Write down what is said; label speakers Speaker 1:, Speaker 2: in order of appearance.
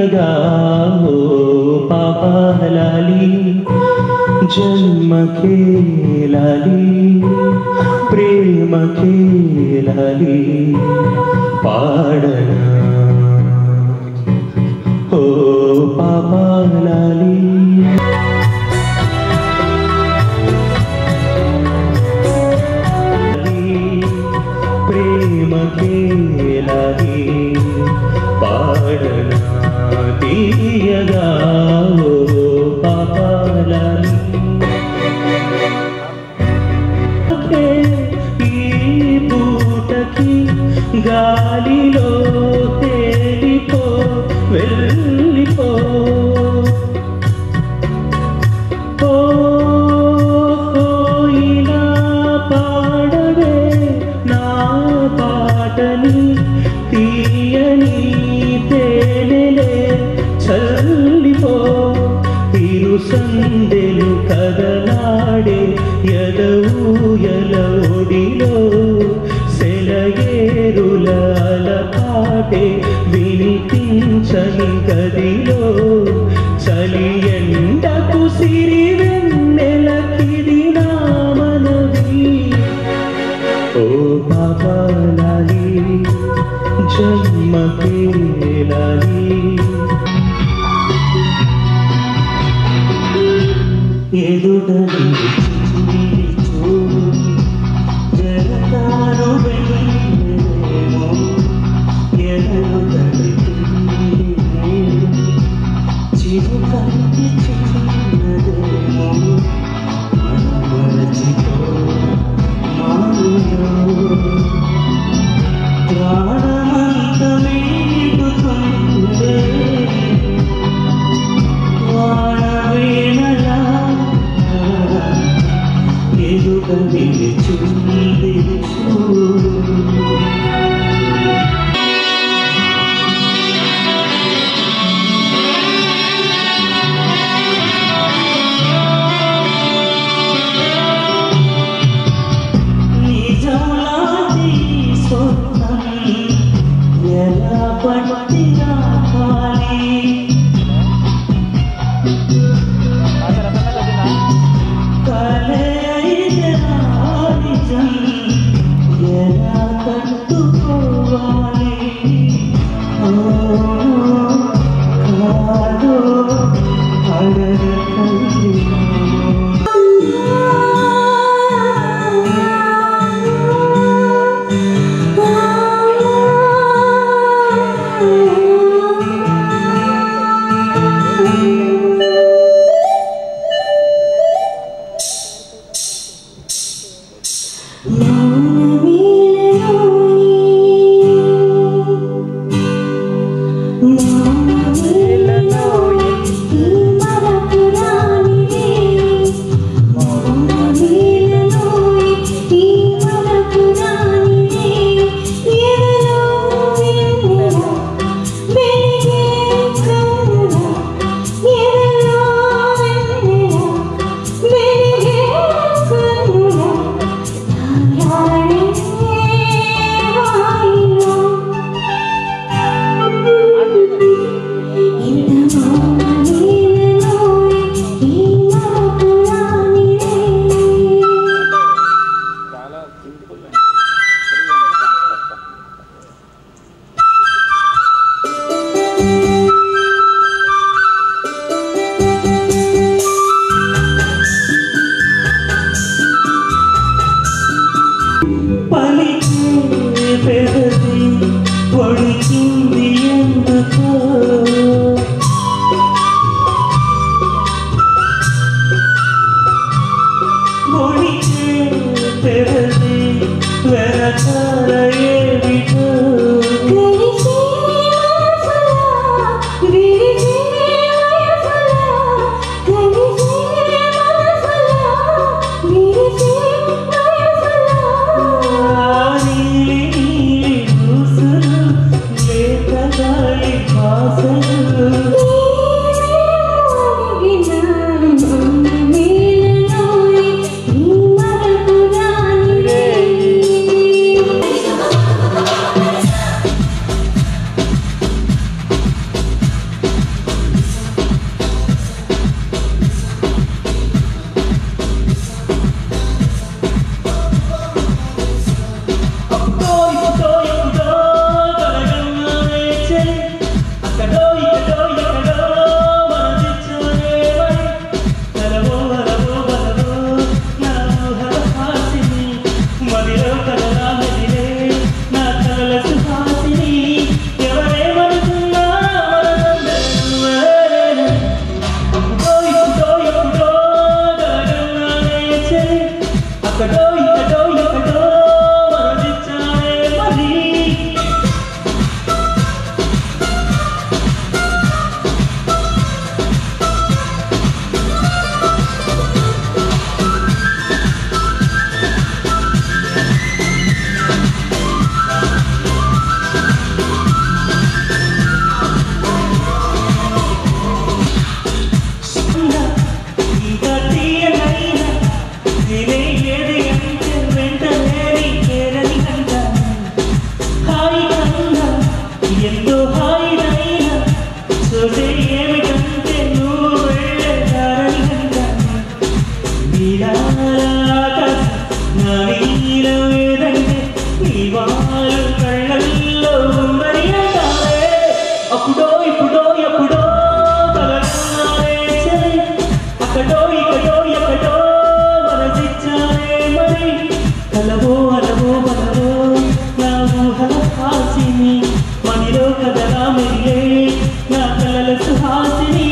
Speaker 1: हो पापा लाली जन्म के लाली प्रेम के लाली पाडना గాలిలో చలి గదిలో చలి ఎండకు సిరి వెన్నెల నా మనవి. ఓ పాపాలి జన్మ లాలి ఎదుటని చూడు జగతారు వెళ్ళేమో ఎదుటని completed. Where I turn, I. to